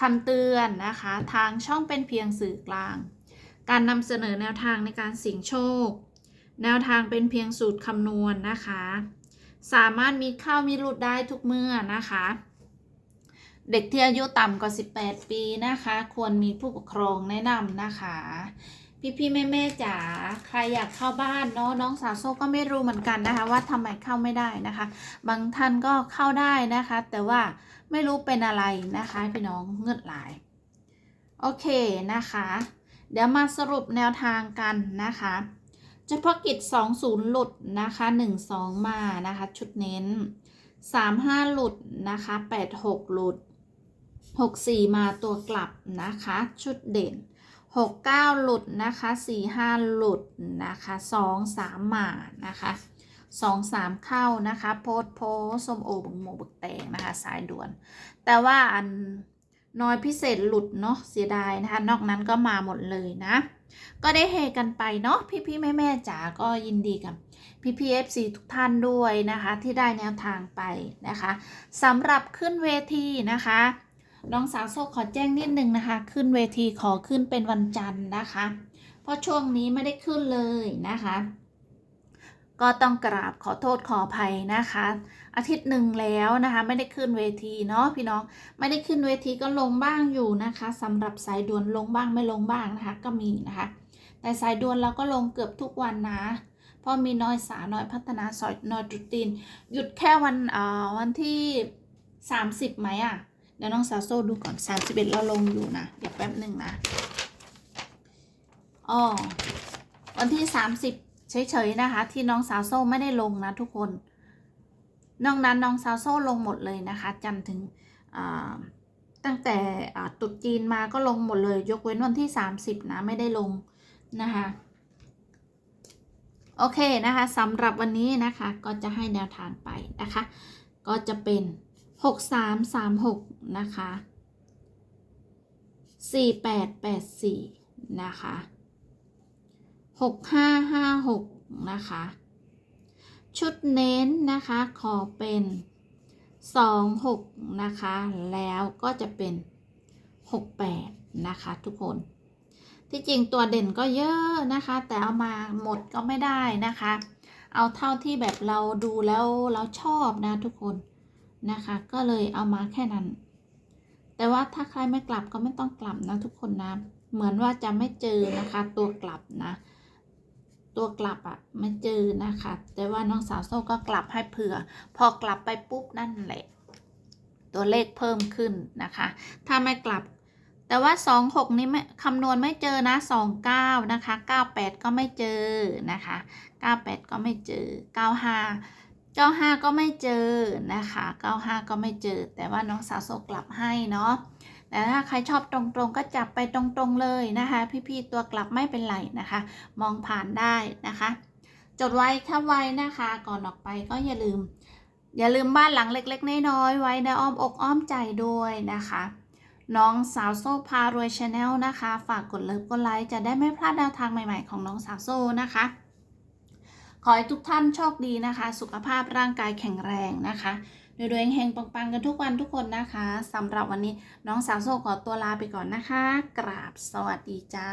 คำเตือนนะคะ ทางช่องเป็นเพียงสื่อกลาง การนำเสนอแนวทางในการเสี่ยงโชค แนวทางเป็นเพียงสูตรคำนวณนะคะ สามารถมีเข้ามีหลุดได้ทุกเมื่อนะคะ เด็กที่อายุต่ำกว่า 18 ปีนะคะ ควรมีผู้ปกครองแนะนำนะคะ พี่พี่แม่แม่จ๋า ใครอยากเข้าบ้านเนาะน้องสาวโซ่ก็ไม่รู้เหมือนกันนะคะ ว่าทำไมเข้าไม่ได้นะคะ บางท่านก็เข้าได้นะคะ แต่ว่าไม่รู้เป็นอะไรนะคะพี่น้องเงือดหลายโอเคนะคะ เดี๋ยวมาสรุปแนวทางกันนะคะเฉพาะกิจ 20 หลุดนะคะ 12 มานะคะ ชุดเน้น 35 หลุดนะคะ 86 หลุด 64 มาตัวกลับนะคะ ชุดเด่น 69หลุดนะคะ45หลุดนะคะ2 3มานะคะ2 3เข้านะคะโพสโพสมโอบึงโมบึกแตงนะคะสายด่วน แต่ว่าอันน้อยพิเศษหลุดเนาะเสียดายนะคะ นอกนั้นก็มาหมดเลยนะ ก็ได้เฮกันไปเนาะพี่พี่แม่แม่จ๋าก็ยินดีกับพี่พีเอฟซีทุกท่านด้วยนะคะ ที่ได้แนวทางไปนะคะสำหรับขึ้นเวทีนะคะ น้องสาวโซขอแจ้งนิดนึงนะคะ ขึ้นเวทีขอขึ้นเป็นวันจันทร์นะคะ เพราะช่วงนี้ไม่ได้ขึ้นเลยนะคะ ก็ต้องกราบขอโทษขออภัยนะคะ อาทิตย์หนึ่งแล้วนะคะ ไม่ได้ขึ้นเวทีเนาะพี่น้องไม่ได้ขึ้นเวทีก็ลงบ้างอยู่นะคะสำหรับสายด่วนลงบ้างไม่ลงบ้างนะคะ ก็มีนะคะ แต่สายด่วนเราก็ลงเกือบทุกวันนะเพราะมีน้อยสาน้อยพัฒนาสอยน้อยตรุษจีนหยุดแค่วันเอ่อวันที่ 30ไหมอะ เดี๋ยวน้องสาโซดูก่อน 31 เราลงอยู่นะ เดี๋ยวแป๊บหนึ่งนะอ๋อวันที่ 30 เฉยๆนะคะ ที่น้องสาโซไม่ได้ลงนะทุกคน นอกนั้นน้องสาโซลงหมดเลยนะคะจันถึงตั้งแต่อ่าตรุษจีนมาก็ลงหมดเลย ยกเว้นวันที่ 30 นะ ไม่ได้ลงนะคะโอเคนะคะสำหรับวันนี้นะคะก็จะให้แนวทางไปนะคะ ก็จะเป็น 6336 นะคะ 4884 นะคะ 6556 นะคะ ชุดเน้นนะคะขอเป็น 26 นะคะ แล้วก็จะเป็น 68 นะคะ ทุกคนที่จริงตัวเด่นก็เยอะนะคะ แต่เอามาหมดก็ไม่ได้นะคะ เอาเท่าที่แบบเราดูแล้วเราชอบนะทุกคน นะคะ ก็เลยเอามาแค่นั้น แต่ว่าถ้าใครไม่กลับก็ไม่ต้องกลับนะทุกคนนะ เหมือนว่าจะไม่เจอนะคะ ตัวกลับนะ ตัวกลับอะไม่เจอนะคะ แต่ว่าน้องสาวโซ่ก็กลับให้เผื่อ พอกลับไปปุ๊บนั่นแหละ ตัวเลขเพิ่มขึ้นนะคะ ถ้าไม่กลับแต่ว่า 26 นี้ไม่คำนวณไม่เจอนะ 29 นะคะ 98 ก็ไม่เจอนะคะ 98 ก็ไม่เจอ 95 95 ก็ไม่เจอนะคะ 95 ก็ไม่เจอ แต่ว่าน้องสาวโซกลับให้เนาะแต่ถ้าใครชอบตรงๆก็จับไปตรงๆเลยนะคะ พี่ๆตัวกลับไม่เป็นไรนะคะ มองผ่านได้นะคะ จดไว้ถ้าไว้นะคะ ก่อนออกไปก็อย่าลืม อย่าลืมบ้านหลังเล็กๆน้อยๆไว้ในอ้อมอกอ้อมใจด้วยนะคะ น้องสาวโซ่พารวยชาแนลนะคะ ฝากกดเลิฟกดไลค์จะได้ไม่พลาดแนวทางใหม่ๆของน้องสาวโซ่นะคะ ขอให้ทุกท่านโชคดีนะคะ สุขภาพร่างกายแข็งแรงนะคะรวยๆเฮงปังๆกันทุกวันทุกคนนะคะสำหรับวันนี้น้องสาวโซ่ขอตัวลาไปก่อนนะคะ กราบสวัสดีจ้า